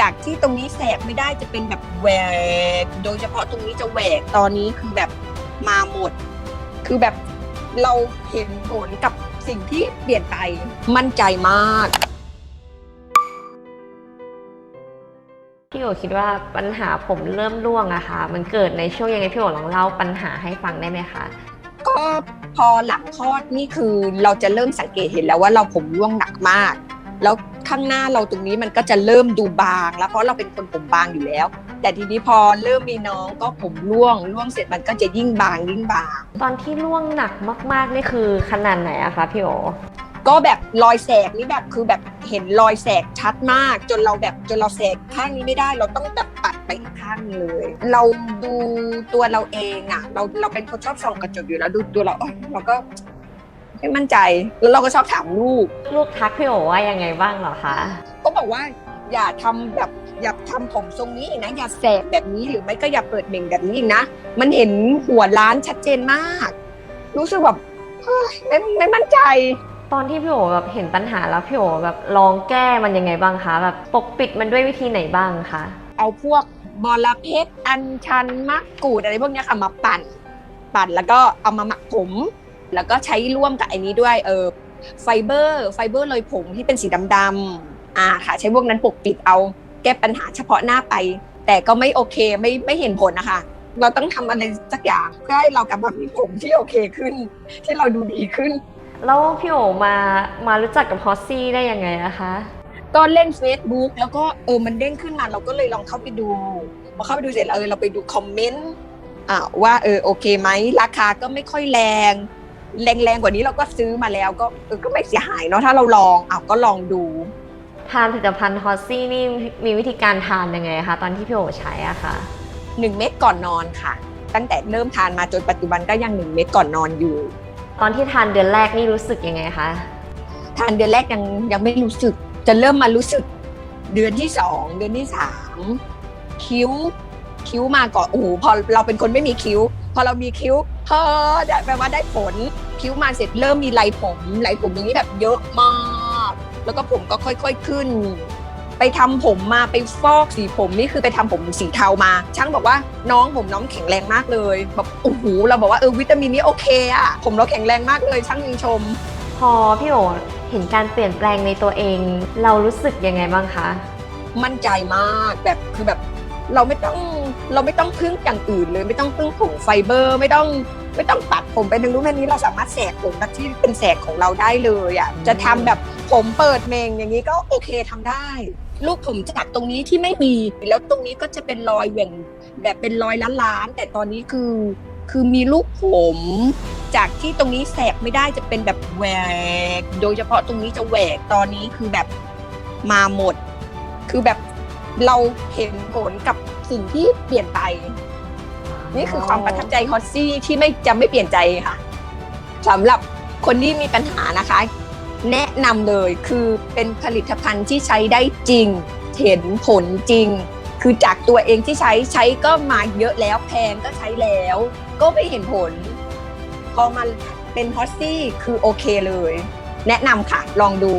จากที่ตรงนี้แสบไม่ได้จะเป็นแบบแหวก โดยเฉพาะตรงนี้จะแหวกตอนนี้คือแบบมาหมด คือแบบเราเห็นผลกับสิ่งที่เปลี่ยนไปมั่นใจมากพี่โอคิดว่าปัญหาผมเริ่มร่วงอะค่ะ มันเกิดในช่วงยังไงพี่โอลองเล่าปัญหาให้ฟังได้ไหมคะก็พอหลังคลอดนี่คือเราจะเริ่มสังเกตเห็นแล้วว่าเราผมร่วงหนักมาก แล้ว ข้างหน้าเราตรงนี้มันก็จะเริ่มดูบางแล้วเพราะเราเป็นคนผมบางอยู่แล้ว แต่ทีนี้พอเริ่มมีน้องก็ผมร่วงร่วงเสร็จมันก็จะยิ่งบางยิ่งบาง ตอนที่ร่วงหนักมากๆนี่คือขนาดไหนอะคะพี่โอก็แบบรอยแสกนี่แบบคือแบบเห็นรอยแสกชัดมาก จนเราแบบจนเราแสกข้างนี้ไม่ได้ เราต้องแบบปัดไปอีกข้างเลย เราดูตัวเราเองอะเราเราเป็นคนชอบส่องกระจกอยู่แล้วดูตัวเราเอ้ยเราก็ ไม่มั่นใจ แล้วเราก็ชอบถามลูก ลูกทักพี่โอว่ายังไงบ้างเหรอคะ ก็บอกว่าอย่าทำแบบอย่าทำผมทรงนี้อีกนะอย่าแสกแบบนี้หรือไม่ก็อย่าเปิดเบ่งแบบนี้อีกนะ มันเห็นหัวล้านชัดเจนมาก รู้สึกแบบเฮ้ยไม่ไม่มั่นใจ ตอนที่พี่โอแบบเห็นปัญหาแล้วพี่โอแบบลองแก้มันยังไงบ้างคะแบบปกปิดมันด้วยวิธีไหนบ้างคะเอาพวกบอระเพ็ดอัญชันมะกรูดอะไรพวกเนี้ยค่ะมาปั่น ปั่นแล้วก็เอามาหมักผม แล้วก็ใช้ร่วมกับไอ้นี้ด้วยเออไฟเบอร์ ไฟเบอร์เลยผมที่เป็นสีดำๆอ่าค่ะ ใช้พวกนั้นปกปิดเอา แก้ปัญหาเฉพาะหน้าไป แต่ก็ไม่โอเคไม่ไม่เห็นผลนะคะ เราต้องทำอะไรสักอย่างเพื่อให้เรากลับมามีผมที่โอเคขึ้น ที่เราดูดีขึ้น แล้วพี่โอมามารู้จักกับฮอสซี่ได้ยังไงนะคะ ก็เล่น Facebook แล้วก็เออมันเด้งขึ้นมาเราก็เลยลองเข้าไปดูพอเข้าไปดูเสร็จแล้วเออเราไปดูคอมเมนต์อ่าว่าเออโอเคไหมราคาก็ไม่ค่อยแรง แรงแรงกว่านี้เราก็ซื้อมาแล้วก็เออก็ไม่เสียหายเนาะถ้าเราลองอ้าวก็ลองดูทานผลิตภัณฑ์ฮอสซี่นี่มีวิธีการทานยังไงคะตอนที่พี่โอใช้อะค่ะ 1 เม็ดก่อนนอนค่ะ ตั้งแต่เริ่มทานมาจนปัจจุบันก็ยัง 1 เม็ดก่อนนอนอยู่ ตอนที่ทานเดือนแรกนี่รู้สึกยังไงคะทานเดือนแรกยังยังไม่รู้สึก จะเริ่มมารู้สึก เดือนที่สองเดือนที่สามคิ้ว คิ้วมาก่อนโอ้โหพอเราเป็นคนไม่มีคิ้ว พอเรามีคิ้ว เฮ้อได้แปลว่าได้ผลคิ้วมาเสร็จเริ่มมีไหลผมไหลผมอย่างนี้แบบเยอะมาก แล้วก็ผมก็ค่อยๆขึ้น ไปทำผมมาไปฟอกสีผมนี่คือไปทำผมสีเทามา ช่างบอกว่าน้องผมน้องแข็งแรงมากเลยแบบโอ้โหเราบอกว่าเออวิตามินนี้โอเคอะผมเราแข็งแรงมากเลยช่างยังชม พอพี่โอเห็นการเปลี่ยนแปลงในตัวเอง เรารู้สึกยังไงบ้างคะมั่นใจมากแบบคือแบบเราไม่ต้องเราไม่ต้องพึ่งอย่างอื่นเลย ไม่ต้องพึ่งผงไฟเบอร์ ไม่ต้อง ไม่ต้องตัดผมไปทางนู้นทางนี้เราสามารถแสกผมแบบที่เป็นแสกของเราได้เลยอะจะทำแบบผมเปิดเมงอย่างนี้ก็โอเคทำได้ ลูกผมจากตรงนี้ที่ไม่มีแล้วตรงนี้ก็จะเป็นรอยแหว่งแบบเป็นรอยล้านๆแต่ตอนนี้คือ คือมีลูกผม จากที่ตรงนี้แสกไม่ได้จะเป็นแบบแหวก โดยเฉพาะตรงนี้จะแหวกตอนนี้คือแบบมาหมด คือแบบเราเห็นผลกับสิ่งที่เปลี่ยนไป นี่คือความประทับใจฮอตซี่ที่ไม่จะไม่เปลี่ยนใจค่ะสำหรับคนที่มีปัญหานะคะ แนะนำเลยคือเป็นผลิตภัณฑ์ที่ใช้ได้จริง เห็นผลจริง คือจากตัวเองที่ใช้ใช้ก็มาเยอะแล้วแพงก็ใช้แล้ว ก็ไม่เห็นผล พอมาเป็นฮอตซี่คือโอเคเลย แนะนำค่ะ ลองดู